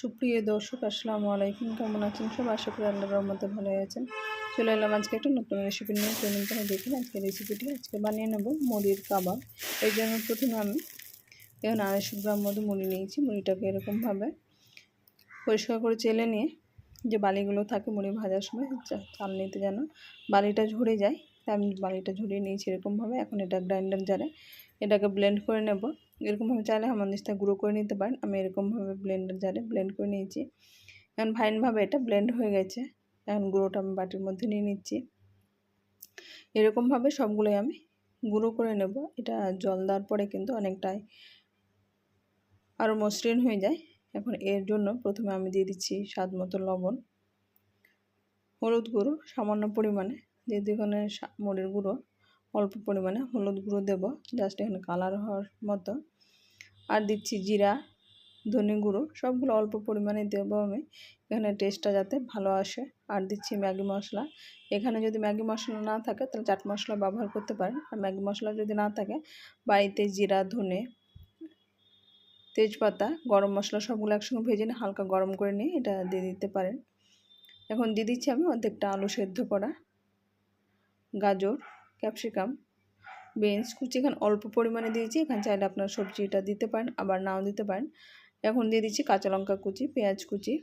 সুপ্রিয় দর্শক, আসসালামু আলাইকুম। কেমন আছেন সব আশা করি আল্লাহর রহমতে ভালো আছেন। চলে এলাম আজকে একটা নতুন রেসিপি নিয়ে। চলুন তাহলে দেখুন আজকে রেসিপিটি আজকে বানিয়ে নেব মুড়ির কাবাব। এই জন্য প্রথমে আমি এখন আড়াইশো গ্রাম মতো মুড়ি নিয়েছি। মুড়িটাকে এরকমভাবে পরিষ্কার করে চেলে নিয়ে যে বালিগুলো থাকে মুড়ি ভাজার সময় চাল নিতে যেন বালিটা ঝরে যায় তাই আমি বালিটা ঝরিয়ে নিয়েছি এরকমভাবে। এখন এটা গ্রাইন্ডার জারে এটাকে ব্লেন্ড করে নেব। এরকমভাবে চাইলে হামানদিস্তা গুঁড়ো করে নিতে পারেন। আমি এরকমভাবে ব্লেন্ডার জারে ব্লেন্ড করে নিয়েছি। এখন ফাইনভাবে এটা ব্লেন্ড হয়ে গেছে। এখন গুঁড়োটা আমি বাটির মধ্যে নিয়ে নিচ্ছি। এরকমভাবে সবগুলোই আমি গুঁড়ো করে নেব। এটা জল দেওয়ার পরে কিন্তু অনেকটাই আরও মসৃণ হয়ে যায়। এখন এর জন্য প্রথমে আমি দিয়ে দিচ্ছি স্বাদ মতো লবণ, হলুদ গুঁড়ো সামান্য পরিমাণে। যেহেতু এখানে মুড়ির গুঁড়ো, অল্প পরিমাণে হলুদ গুঁড়ো দেব জাস্ট এখানে কালার হওয়ার মতো। আর দিচ্ছি জিরা, ধনে গুঁড়ো, সবগুলো অল্প পরিমাণে দেবো আমি, এখানে টেস্টটা যাতে ভালো আসে। আর দিচ্ছি ম্যাগি মশলা, এখানে যদি ম্যাগি মশলা না থাকে, তাহলে চাট মশলা ব্যবহার করতে পারেন। আর ম্যাগি মশলা যদি না থাকে, বাড়িতে জিরা, ধনে, তেজপাতা, গরম মশলা সবগুলো একসঙ্গে ভেজে নিয়ে হালকা গরম করে নিয়ে এটা দিয়ে দিতে পারেন। এখন দিয়ে দিচ্ছি আমি অর্ধেকটা আলু সেদ্ধ করা। গাজর, ক্যাপসিকাম, বিনস কুচি এখানে অল্প পরিমাণে দিয়েছি। এখানে চাইলে আপনার সবজিটা দিতে পারেন, আবার নাও দিতে পারেন। এখন দিয়ে দিচ্ছি কাঁচা লঙ্কা কুচি, পেঁয়াজ কুচি।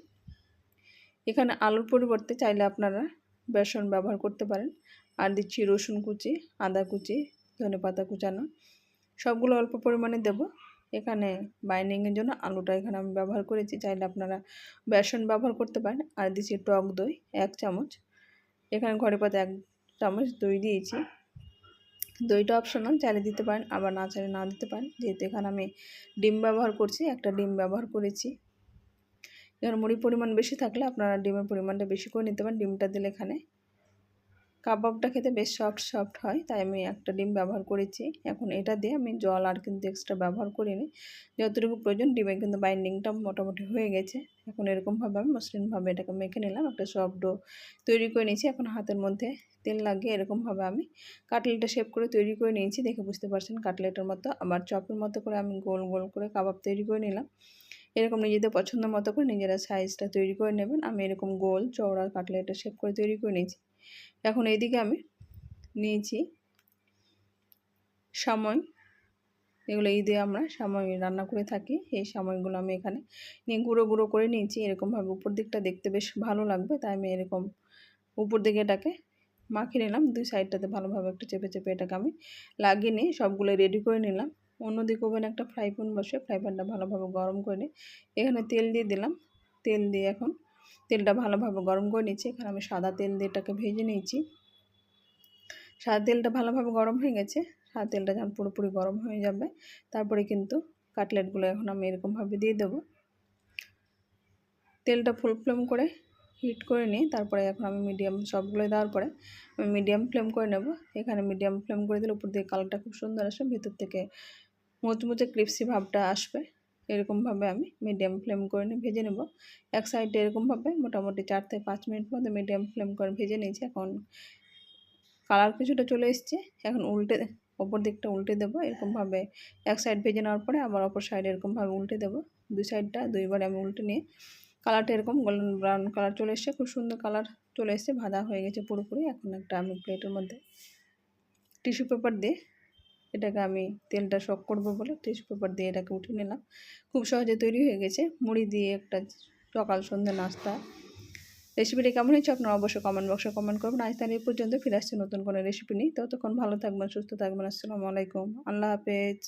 এখানে আলুর পরিবর্তে চাইলে আপনারা বেসন ব্যবহার করতে পারেন। আর দিচ্ছি রসুন কুচি, আদা কুচি, ধনে পাতা কুচানো। সবগুলো অল্প পরিমাণে দেব। এখানে বাইন্ডিংয়ের জন্য আলুটা এখানে আমি ব্যবহার করেছি। চাইলে আপনারা বেসন ব্যবহার করতে পারেন। আর দিচ্ছি টক দই, এক চামচ। এখানে ঘরে পাতা এক চামচ দই দিয়েছি। দইটা অপশনাল চালে দিতে পারেন, আবার না চালে না দিতে পারেন। যেহেতু এখানে আমি ডিম ব্যবহার করছি, একটা ডিম ব্যবহার করেছি। এখানে মুড়ির পরিমাণ বেশি থাকলে আপনারা ডিমের পরিমাণটা বেশি করে নিতে পারেন, ডিমটা দিলে এখানে কাবাবটা খেতে বেশ সফট সফট হয়, তাই আমি একটা ডিম ব্যবহার করেছি। এখন এটা দিয়ে আমি জল আর কিন্তু এক্সট্রা ব্যবহার করিনি। যতটুকু প্রয়োজন ডিমে কিন্তু বাইন্ডিংটা মোটামুটি হয়ে গেছে। এখন এরকমভাবে আমি মসৃণভাবে এটাকে মেখে নিলাম, একটা সফট ডো তৈরি করে নিয়েছি। এখন হাতের মধ্যে তেল লাগিয়ে এরকমভাবে আমি কাটলেটটা শেপ করে তৈরি করে নিয়েছি। দেখে বুঝতে পারছেন কাটলেটের মতো আবার চপের মতো করে আমি গোল গোল করে কাবাব তৈরি করে নিলাম। এরকম নিজেদের পছন্দ মতো করে নিজেরা সাইজটা তৈরি করে নেবেন। আমি এরকম গোল, চওড়া কাটলেটটা শেপ করে তৈরি করে নিয়েছি। এখন এইদিকে আমি নিয়েছি সময়। এগুলো ঈদে আমরা সময় রান্না করে থাকি। এই সময়গুলো আমি এখানে নিয়ে গুঁড়ো গুঁড়ো করে নিয়েছি। এরকমভাবে উপর দিকটা দেখতে বেশ ভালো লাগবে, তাই আমি এরকম উপর দিকে এটাকে মাখিয়ে নিলাম। দুই সাইডটাতে ভালোভাবে একটু চেপে চেপে এটাকে আমি লাগিয়ে নিয়ে সবগুলো রেডি করে নিলাম। অন্যদিকে ওভেনে একটা ফ্রাই প্যান বসে, ফ্রাই প্যানটা ভালোভাবে গরম করে নিই এখানে তেল দিয়ে দিলাম। তেল দিয়ে এখন তেলটা ভালোভাবে গরম করে নিচ্ছি। এখানে আমি সাদা তেল দিয়ে এটাকে ভেজে নিয়েছি। সাদা তেলটা ভালোভাবে গরম হয়ে গেছে। সাদা তেলটা যখন পুরোপুরি গরম হয়ে যাবে। তারপরে কিন্তু কাটলেটগুলো এখন আমি এরকমভাবে দিয়ে দেবো। তেলটা ফুল ফ্লেম করে হিট করে নিই তারপরে এখন আমি মিডিয়াম সবগুলো দেওয়ার পরে আমি মিডিয়াম ফ্লেম করে নেব। এখানে মিডিয়াম ফ্লেম করে দিলে উপর দিয়ে কালারটা খুব সুন্দর আসে। ভেতর থেকে মুচমুচে ক্রিপসি ভাবটা আসবে। এরকমভাবে আমি মিডিয়াম ফ্লেম করে নিয়ে ভেজে নেব। এক সাইডে এরকমভাবে মোটামুটি চার থেকে পাঁচ মিনিট মধ্যে মিডিয়াম ফ্লেম করে ভেজে নিয়েছি। এখন কালার কিছুটা চলে এসছে। এখন উল্টে ওপর দিকটা উল্টে দেবো। এরকমভাবে এক সাইড ভেজে নেওয়ার পরে আবার অপর সাইড এরকমভাবে উল্টে দেবো। দুই সাইডটা দুইবার আমি উল্টে নিয়ে কালারটা এরকম গোল্ডেন ব্রাউন কালার চলে এসছে। খুব সুন্দর কালার চলে এসছে। ভাজা হয়ে গেছে পুরোপুরি। এখন একটা আমি প্লেটের মধ্যে টিস্যু পেপার দিয়ে এটাকে আমি তেলটা শক করব বলে টিস্যু পেপার দিয়ে এটাকে উঠে নিলাম। খুব সহজে তৈরি হয়ে গেছে। মুড়ি দিয়ে একটা সকাল সন্ধ্যে নাস্তা। রেসিপিটা কেমন হয়েছে আপনারা অবশ্যই কমেন্ট বক্সে কমেন্ট করবেন। আজ তার এই পর্যন্ত ফিরে আসছে নতুন কোনো রেসিপি নেই ততক্ষণ ভালো থাকবেন, সুস্থ থাকবেন। আসসালামু আলাইকুম। আল্লাহ হাফেজ।